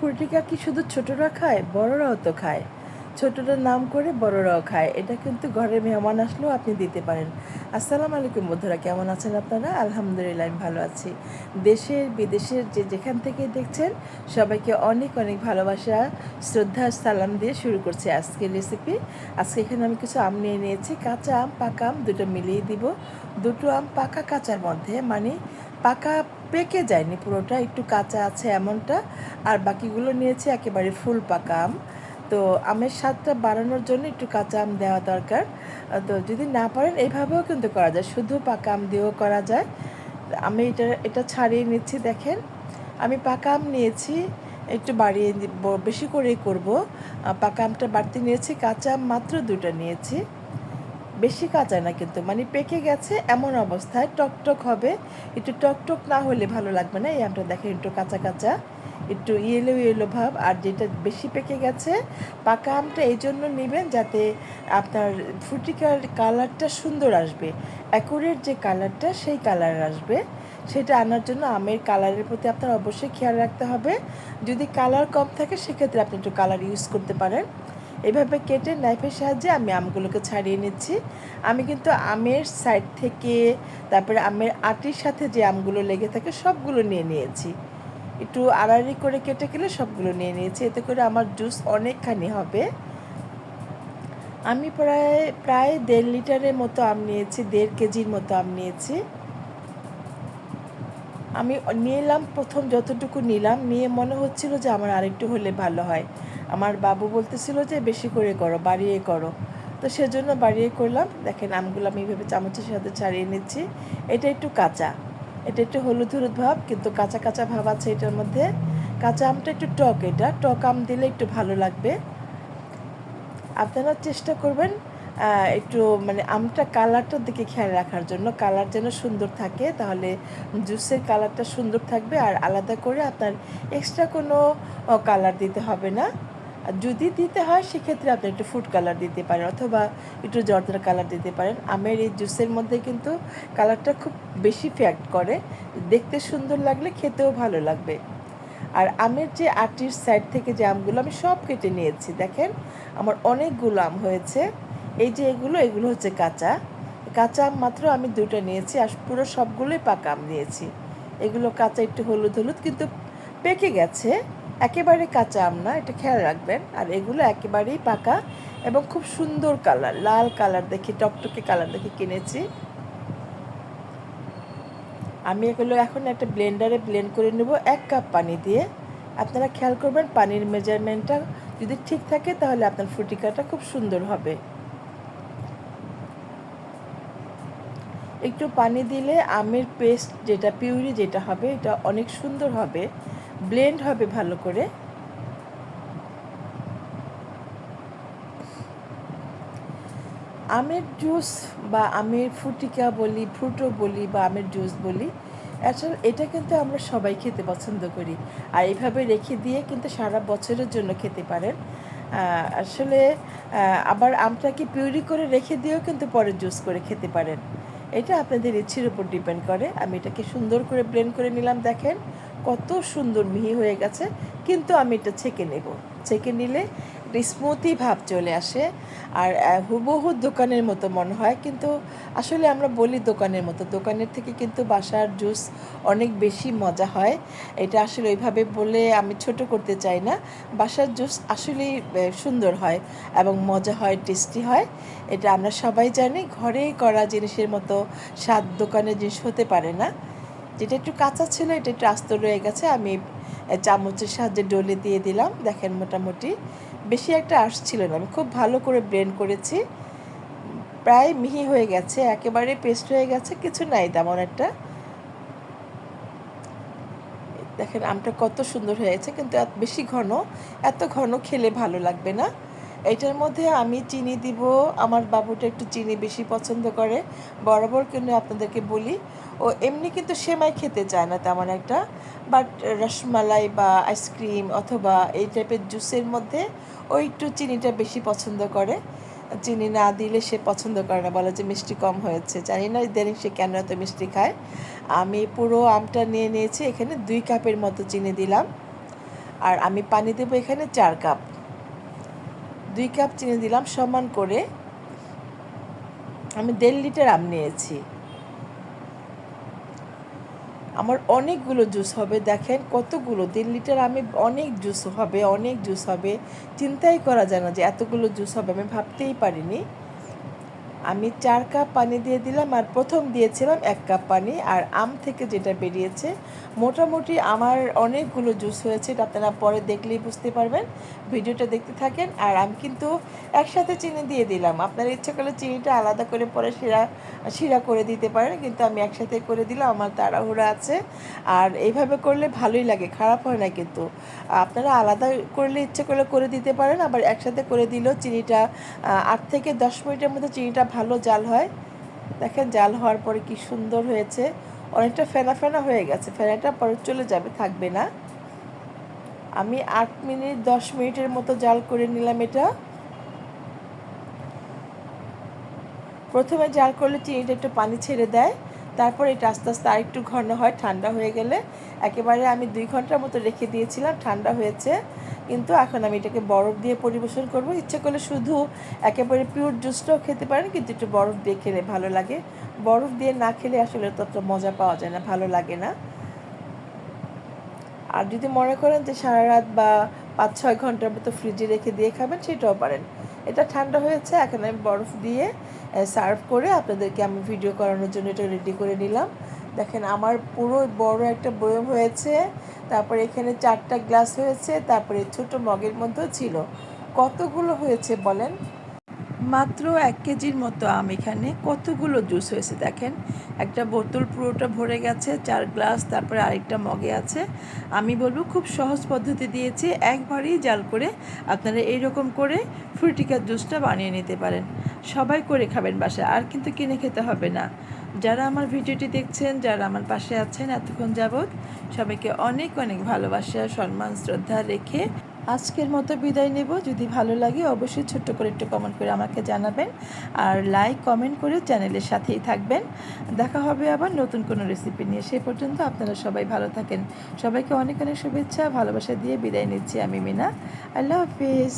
ফুটিকা কি শুধু ছোটরা খায়, বড়রাও তো খায়? ছোটরা নাম করে বড়রাও খায়। এটা কিন্তু ঘরে মেহমান আসলেও আপনি দিতে পারেন। আসসালামু আলাইকুম বন্ধুরা, কেমন আছেন আপনারা? আলহামদুলিল্লাহ, আমি ভালো আছি। দেশের, বিদেশের যে যেখান থেকে দেখছেন, সবাইকে অনেক অনেক ভালোবাসা, শ্রদ্ধা, সালাম দিয়ে শুরু করছি আজকের রেসিপি আজকে এখানে আমি কিছু আম নিয়ে নিয়েছি। কাঁচা আম, পাকা আম, দুটো মিলিয়ে দিব। দুটো আম পাকা কাঁচার মধ্যে মানে পাকা পেকে যায়নি, পুরোটা একটু কাঁচা আছে এমনটা। আর বাকিগুলো নিয়েছি একেবারে ফুল পাকা আম। তো আমের স্বাদটা বাড়ানোর জন্য একটু কাঁচা আম দেওয়া দরকার। তো যদি না পারেন, এইভাবেও কিন্তু করা যায়। শুধু পাকা আম দিয়েও করা যায়। আমি এটা এটা ছাড়িয়ে নিচ্ছি, দেখেন। আমি পাকা আম নিয়েছি, একটু বাড়িয়ে বেশি করেই করব। পাকা আমটা বাড়তি নিয়েছি, কাঁচা আম মাত্র দুটো নিয়েছি। বেশি কাঁচা না কিন্তু। মানে পেকে গেছে, এমন অবস্থায় টকটক হবে। একটু টকটক না হলে ভালো লাগবে না। এই আমটা দেখেন, একটু কাঁচা কাঁচা, একটু ইয়েলো ইয়েলো ভাব, আর যেটা বেশি পেকে গেছে, পাকা আমটা এই জন্য নেবেন যাতে আপনার ফুটিকার কালারটা সুন্দর আসবে। অ্যাকুরেট যে কালারটা, সেই কালার আসবে। সেটা আনার জন্য আমের কালারের প্রতি আপনার অবশ্যই খেয়াল রাখতে হবে। যদি কালার কম থাকে, সেক্ষেত্রে আপনি একটু কালার ইউজ করতে পারেন। এভাবে কেটে নাইফের সাহায্যে আমি আমগুলোকে ছাড়িয়ে নিচ্ছি। আমি কিন্তু আমের সাইড থেকে, তারপরে আমের আটির সাথে যে আমগুলো লেগে থাকে সবগুলো নিয়ে নিয়েছি। একটু আড়াড়ি করে কেটে গেলে সবগুলো নিয়ে নিয়েছি। এতে করে আমার জুস অনেকখানি হবে। আমি প্রায় প্রায় দেড় লিটারের মতো আম নিয়েছি, দেড় কেজির মতো আম নিয়েছি। আমি নিলাম, প্রথম যতটুকু নিলাম। নিয়ে মনে হচ্ছিল যে আমার আরেকটু হলে ভালো হয়। আমার বাবু বলতেছিল যে, বেশি করে করো, বাড়িয়ে করো। তো সেজন্য বাড়িয়ে করলাম। দেখেন আমগুলো আমি এইভাবে চামচের সাথে ছাড়িয়ে নিচ্ছি। এটা একটু কাঁচা। এটা একটু হলুদ হলুদ ভাব, কিন্তু কাঁচা কাঁচা ভাব আছে এটার মধ্যে। কাঁচা আমটা একটু টক এটা। টক আম দিলে একটু ভালো লাগবে। আপনারা চেষ্টা করবেন একটু মানে আমটা কালারটার দিকে খেয়াল রাখার জন্য। কালার যেন সুন্দর থাকে, তাহলে জুসের কালারটা সুন্দর থাকবে। আর আলাদা করে আপনার এক্সট্রা কোনো কালার দিতে হবে না। আর যদি দিতে হয়, সেক্ষেত্রে আপনি একটু ফুড কালার দিতে পারেন অথবা একটু জর্দার কালার দিতে পারেন। আমের এই জুসের মধ্যে কিন্তু কালারটা খুব বেশি ফ্যাক্ট করে। দেখতে সুন্দর লাগলে খেতেও ভালো লাগবে। আর আমের যে আটির সাইড থেকে যে আমগুলো আমি সব কেটে নিয়েছি, দেখেন আমার অনেকগুলো আম হয়েছে। এই যে এগুলো এগুলো হচ্ছে কাঁচা। কাঁচা আম মাত্র আমি দুটো নিয়েছি আর পুরো সবগুলোই পাকা আম নিয়েছি। এগুলো কাঁচা একটু হলুদ হলুদ কিন্তু পেকে গেছে। একেবারে কাঁচা আম না, এটা খেয়াল রাখবেন। আর এগুলো একেবারেই পাকা এবং খুব সুন্দর কালার, লাল কালার দেখে, টকটকে কালার দেখে কিনেছি। আমি এগুলো এখন একটা ব্লেন্ডারে ব্লেন্ড করে নেব, এক কাপ পানি দিয়ে। আপনারা খেয়াল করবেন, পানির মেজারমেন্টটা যদি ঠিক থাকে, তাহলে আপনার ফুটিকাটা খুব সুন্দর হবে। একটু পানি দিলে আমের পেস্ট যেটা পিউরি যেটা হবে, এটা অনেক সুন্দর হবে। ব্লেন্ড হবে ভালো করে। আমের জুস বা আমের ফুটিকা বলি ফ্রুটো বলি বা আমের জুস বলি আসলে এটা কিন্তু আমরা সবাই খেতে পছন্দ করি। আর এইভাবে রেখে দিয়ে কিন্তু সারা বছরের জন্য খেতে পারেন। আসলে আবার আমটাকে পিউরি করে রেখে দিয়েও কিন্তু পরে জুস করে খেতে পারেন। এটা আপনাদের ইচ্ছের উপর ডিপেন্ড করে। আমি এটাকে সুন্দর করে ব্লেন্ড করে নিলাম, দেখেন। কত সুন্দর মিহি হয়ে গেছে, কিন্তু আমি এটা ছেঁকে নেব। ছেঁকে নিলে স্মুথি ভাব চলে আসে, আর হুবহু দোকানের মতো মনে হয়, কিন্তু আসলে আমরা বলি দোকানের মতো। দোকানের থেকে কিন্তু বাসার জুস অনেক বেশি মজা হয়। এটা আসলে ওইভাবে বলে আমি ছোট করতে চাই না। বাসার জুস আসলেই সুন্দর হয় এবং মজা হয়, টেস্টি হয়। এটা আমরা সবাই জানি, ঘরেই করা জিনিসের মতো স্বাদ দোকানের জিনিস হতে পারে না। যেটা একটু কাঁচা ছিল, এটা একটু আস্ত রয়ে গেছে, আমি চামচের সাহায্যে ডলে দিয়ে দিলাম, দেখেন মোটামুটি। বেশি একটা আসছিল না, আমি খুব ভালো করে ব্লেন্ড করেছি। প্রায় মিহি হয়ে গেছে, একেবারে পেস্ট হয়ে গেছে, কিছু নাই তেমন একটা। দেখেন আমটা কত সুন্দর হয়েছে, কিন্তু বেশি ঘন, এত ঘন খেলে ভালো লাগবে না। এটার মধ্যে আমি চিনি দিব, আমার বাবুটা একটু চিনি বেশি পছন্দ করে, বরাবর কিন্তু আপনাদেরকে বলি। ও এমনি কিন্তু সেমাই খেতে চায় না তেমন একটা বাট রসমালাই বা আইসক্রিম অথবা এই টাইপের জুসের মধ্যে ও একটু চিনিটা বেশি পছন্দ করে। চিনি না দিলে সে পছন্দ করে না, বলে যে মিষ্টি কম হয়েছে। জানি না ইদানিং সে কেন এত মিষ্টি খায়। আমি পুরো আমটা নিয়ে নিয়েছি, এখানে দুই কাপের মতো চিনি দিলাম। আর আমি পানি দেবো এখানে চার কাপ দুই কাপ চিনি দিলাম সমান করে। আমি দেড় লিটার আম নিয়েছি। আমার অনেকগুলো জুস হবে, দেখেন কতগুলো। দেড় লিটার আমি অনেক জুস হবে, অনেক জুস হবে। চিন্তাই করা যায় না যে এতগুলো জুস হবে, আমি ভাবতেই পারিনি। আমি চার কাপ পানি দিয়ে দিলাম আর প্রথম দিয়েছিলাম এক কাপ পানি আর আম থেকে যেটা বেরিয়েছে, মোটামুটি আমার অনেকগুলো জুস হয়েছে, এটা আপনারা পরে দেখলেই বুঝতে পারবেন। ভিডিওটা দেখতে থাকেন আর আমি কিন্তু একসাথে চিনি দিয়ে দিলাম। আপনারা ইচ্ছা করলে চিনিটা আলাদা করে পরে শিরা শিরা করে দিতে পারেন, কিন্তু আমি একসাথে করে দিলাম, আমার তাড়াহুড়া আছে। আর এইভাবে করলে ভালোই লাগে, খারাপ হয় না কিন্তু। আপনারা আলাদা করলে ইচ্ছে করলে করে দিতে পারেন, আবার একসাথে করে দিলেও চিনিটা আট থেকে দশ মিনিটের মধ্যে চিনিটা ভালো জাল হয়। দেখেন জাল হওয়ার পরে কি সুন্দর হয়েছে। অনেকটা ফেনা ফেনা হয়ে গেছে। ফেনাটা পরে চলে যাবে, থাকবে না। আমি আট মিনিট, দশ মিনিটের মতো জাল করে নিলাম এটা। প্রথমে জাল করলে চিনিটা একটু পানি ছেড়ে দেয়। তারপর এটা আস্তে আস্তে আরেকটু ঘন হয়, ঠান্ডা হয়ে গেলে। একেবারে আমি দুই ঘণ্টার মতো রেখে দিয়েছিলাম, ঠান্ডা হয়েছে। কিন্তু এখন আমি এটাকে বরফ দিয়ে পরিবেশন করব। ইচ্ছে করলে শুধু একেবারে পিওর জুসটাও খেতে পারেন, কিন্তু একটু বরফ দিয়ে খেলে ভালো লাগে। বরফ দিয়ে না খেলে আসলে তত মজা পাওয়া যায় না, ভালো লাগে না। আর যদি মনে করেন যে সারা রাত বা পাঁচ ছয় ঘণ্টার মতো ফ্রিজে রেখে দিয়ে খাবেন, সেটাও পারেন। এটা ঠান্ডা হয়েছে, এখন আমি বরফ দিয়ে সার্ভ করে আপনাদেরকে আমি ভিডিও করানোর জন্য এটা রেডি করে নিলাম। দেখেন, আমার পুরো বড় একটা বয়ম হয়েছে, তারপরে এখানে চারটা গ্লাস হয়েছে, তারপরে ছোট মগের মধ্যেও ছিল। কতগুলো হয়েছে বলেন? মাত্র এক কেজির মতো আম এখানে। কতগুলো জুস হয়েছে দেখেন? একটা বোতল পুরোটা ভরে গেছে, চার গ্লাস, তারপরে আরেকটা মগে আছে। আমি বলব খুব সহজ পদ্ধতি দিয়েছি, একবারেই জাল করে আপনারা এইরকম করে ফ্রুটিকার জুসটা বানিয়ে নিতে পারেন। সবাই করে খাবেন বাসায়, আর কিন্তু কিনে খেতে হবে না। যারা আমার ভিডিওটি দেখছেন, যারা আমার পাশে আছেন, এতক্ষণ যাবৎ সবাইকে অনেক অনেক ভালোবাসা, সম্মান, শ্রদ্ধা রেখে আজকের মতো বিদায় নেব। যদি ভালো লাগে অবশ্যই ছোট্ট করে একটু কমেন্ট করে আমাকে জানাবেন আর লাইক কমেন্ট করে চ্যানেলের সাথেই থাকবেন। দেখা হবে আবার নতুন কোনো রেসিপি নিয়ে। সে পর্যন্ত আপনারা সবাই ভালো থাকেন। সবাইকে অনেক অনেক শুভেচ্ছা, ভালোবাসা দিয়ে বিদায় নিচ্ছি আমি মিনা। আল্লাহ হাফিজ।